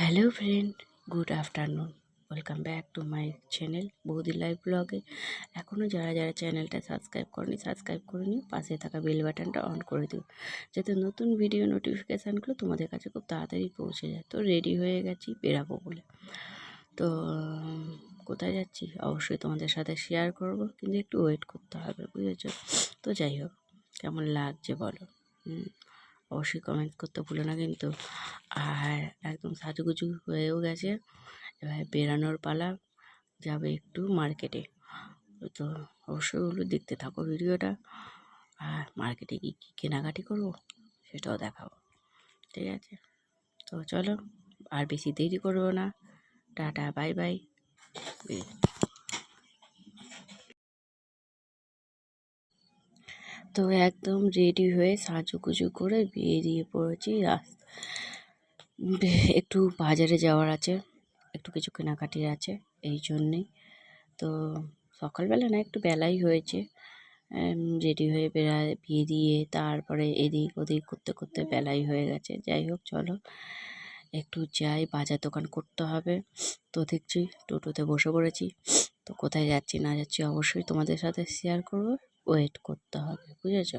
Hello friend good afternoon. Welcome back to my channel Boudi live ব্লগে। এখনও যারা যারা চ্যানেলটা সাবস্ক্রাইব করেনি সাবস্ক্রাইব করে নিও পাশে থাকা বেল বাটনটা অন করে দিও যাতে নতুন ভিডিও নোটিফিকেশানগুলো তোমাদের কাছে খুব তাড়াতাড়ি পৌঁছে যায়। তো রেডি হয়ে গেছি বেরাবো বলে। তো কোথায় যাচ্ছি? অবশ্যই তোমাদের সাথে শেয়ার করব কিন্তু একটু ওয়েট করতে হবে বুঝেছ? তো যাই হোক কেমন লাগছে বলো। হুম, অবশ্যই কমেন্ট করতে ভুলো না কিন্তু। আর একদম সাজুগুজু হয়েও গেছে। এবার বেরানোর পালা, যাবে একটু মার্কেটে তো অবশ্যই ওগুলো দেখতে থাকো ভিডিওটা। আর মার্কেটে কি কী কেনাকাটি করব, সেটাও দেখাবো। ঠিক আছে? তো চলো, আর বেশি দেরি করব না। টাটা বাই বাই তো একদম রেডি হয়ে সাজুগুজু করে বেরিয়ে পড়েছি একটু বাজারে যাওয়ার আছে, একটু কিছু কেনাকাটির আছে, এই জন্যেই তো সকালবেলা না একটু বেলাই হয়েছে রেডি হয়ে বেড়া বেরিয়ে তারপরে এদিক ওদিক করতে করতে বেলাই হয়ে গেছে। যাই হোক, চলো। একটু যাই, বাজার দোকান করতে হবে। তো দেখছি টোটোতে বসে পড়েছি। তো কোথায় যাচ্ছি না যাচ্ছি অবশ্যই তোমাদের সাথে শেয়ার করব। ওয়েট করতে হবে বুঝেছ?